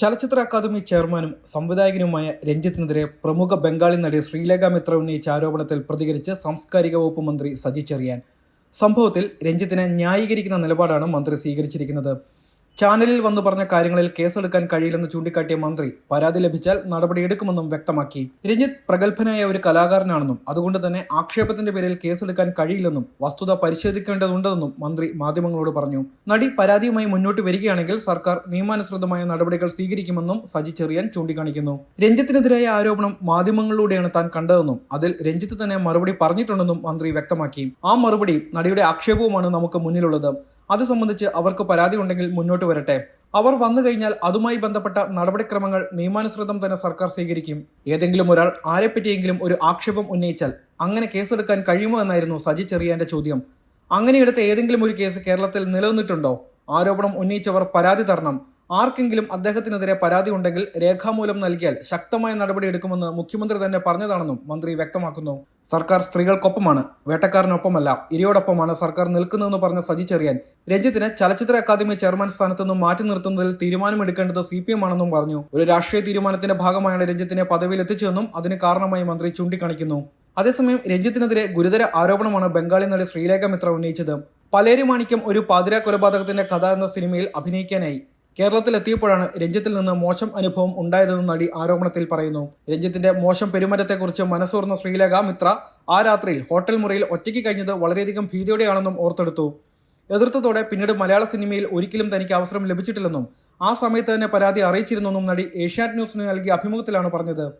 ചലച്ചിത്ര അക്കാദമി ചെയർമാനും സംവിധായകനുമായ രഞ്ജിത്തിനെതിരെ പ്രമുഖ ബംഗാളി നടി ശ്രീലേഖ മിത്ര ഉന്നയിച്ച ആരോപണത്തിൽ പ്രതികരിച്ച് സാംസ്കാരിക വകുപ്പ് മന്ത്രി സജി ചെറിയാൻ. സംഭവത്തിൽ രഞ്ജിത്തിനെ ന്യായീകരിക്കുന്ന നിലപാടാണ് മന്ത്രി സ്വീകരിച്ചിരിക്കുന്നത്. ചാനലിൽ വന്നു പറഞ്ഞ കാര്യങ്ങളിൽ കേസെടുക്കാൻ കഴിയില്ലെന്ന് ചൂണ്ടിക്കാട്ടിയ മന്ത്രി പരാതി ലഭിച്ചാൽ നടപടിയെടുക്കുമെന്നും വ്യക്തമാക്കി. രഞ്ജിത്ത് പ്രഗത്ഭനായ ഒരു കലാകാരനാണെന്നും അതുകൊണ്ട് തന്നെ ആക്ഷേപത്തിന്റെ പേരിൽ കേസെടുക്കാൻ കഴിയില്ലെന്നും വസ്തുത പരിശോധിക്കേണ്ടതുണ്ടെന്നും മന്ത്രി മാധ്യമങ്ങളോട് പറഞ്ഞു. നടി പരാതിയുമായി മുന്നോട്ട് വരികയാണെങ്കിൽ സർക്കാർ നിയമാനുസൃതമായ നടപടികൾ സ്വീകരിക്കുമെന്നും സജി ചെറിയാൻ ചൂണ്ടിക്കാണിക്കുന്നു. രഞ്ജിത്തിനെതിരായ ആരോപണം മാധ്യമങ്ങളിലൂടെയാണ് താൻ കണ്ടതെന്നും അതിൽ രഞ്ജിത്ത് തന്നെ മറുപടി പറഞ്ഞിട്ടുണ്ടെന്നും മന്ത്രി വ്യക്തമാക്കി. ആ മറുപടി നടിയുടെ ആക്ഷേപവുമാണ് നമുക്ക് മുന്നിലുള്ളത്. അത് സംബന്ധിച്ച് അവർക്ക് പരാതി ഉണ്ടെങ്കിൽ മുന്നോട്ട് വരട്ടെ. അവർ വന്നു കഴിഞ്ഞാൽ അതുമായി ബന്ധപ്പെട്ട നടപടിക്രമങ്ങൾ നിയമാനുസൃതം തന്നെ സർക്കാർ സ്വീകരിക്കും. ഏതെങ്കിലും ഒരാൾ ആരെപ്പറ്റിയെങ്കിലും ഒരു ആക്ഷേപം ഉന്നയിച്ചാൽ അങ്ങനെ കേസെടുക്കാൻ കഴിയുമോ എന്നായിരുന്നു സജി ചെറിയാന്റെ ചോദ്യം. അങ്ങനെ എടുത്ത ഏതെങ്കിലും ഒരു കേസ് കേരളത്തിൽ നിലനിന്നിട്ടുണ്ടോ? ആരോപണം ഉന്നയിച്ചവർ പരാതി തരണം. ആർക്കെങ്കിലും അദ്ദേഹത്തിനെതിരെ പരാതി ഉണ്ടെങ്കിൽ രേഖാമൂലം നൽകിയാൽ ശക്തമായ നടപടി എടുക്കുമെന്ന് മുഖ്യമന്ത്രി തന്നെ പറഞ്ഞതാണെന്നും മന്ത്രി വ്യക്തമാക്കുന്നു. സർക്കാർ സ്ത്രീകൾക്കൊപ്പമാണ് വേട്ടക്കാരനൊപ്പമല്ല. ഇരയോടൊപ്പമാണ് സർക്കാർ നിൽക്കുന്നതെന്ന് പറഞ്ഞ സജി ചെറിയാൻ രഞ്ജിത്തിനെ ചലച്ചിത്ര അക്കാദമി ചെയർമാൻ സ്ഥാനത്ത് നിന്നും മാറ്റി നിർത്തുന്നതിൽ തീരുമാനമെടുക്കേണ്ടത് സി പി എം ആണെന്നും പറഞ്ഞു. ഒരു രാഷ്ട്രീയ തീരുമാനത്തിന്റെ ഭാഗമായാണ് രഞ്ജിത്തിനെ പദവിയിൽ എത്തിച്ചതെന്നും അതിന് കാരണമായി മന്ത്രി ചൂണ്ടിക്കാണിക്കുന്നു. അതേസമയം രഞ്ജിത്തിനെതിരെ ഗുരുതര ആരോപണമാണ് ബംഗാളി നടി ശ്രീലേഖ മിത്ര ഉന്നയിച്ചത്. പലേരി മാണിക്യം ഒരു പാതിര കൊലപാതകത്തിന്റെ കഥ എന്ന സിനിമയിൽ അഭിനയിക്കാനായി. കേരളത്തിൽ എത്തിയപ്പോഴാണ് രഞ്ജിത്തിൽ നിന്ന് മോശം അനുഭവം ഉണ്ടായതെന്ന് നടി ആരോപണത്തിൽ പറയുന്നു. രഞ്ജിത്തിന്റെ മോശം പെരുമാറ്റത്തെക്കുറിച്ച് മനസ്സോർന്ന ശ്രീലേഖ മിത്ര ആ രാത്രിയിൽ ഹോട്ടൽ മുറിയിൽ ഒറ്റയ്ക്ക് കഴിഞ്ഞത് വളരെയധികം ഭീതിയോടെയാണെന്നും ഓർത്തെടുത്തു. എതിർത്തതോടെ പിന്നീട് മലയാള സിനിമയിൽ ഒരിക്കലും തനിക്ക് അവസരം ലഭിച്ചിട്ടില്ലെന്നും ആ സമയത്ത് തന്നെ പരാതി അറിയിച്ചിരുന്നെന്നും നടി ഏഷ്യാനെറ്റ് ന്യൂസിന് നൽകിയ അഭിമുഖത്തിലാണ് പറഞ്ഞത്.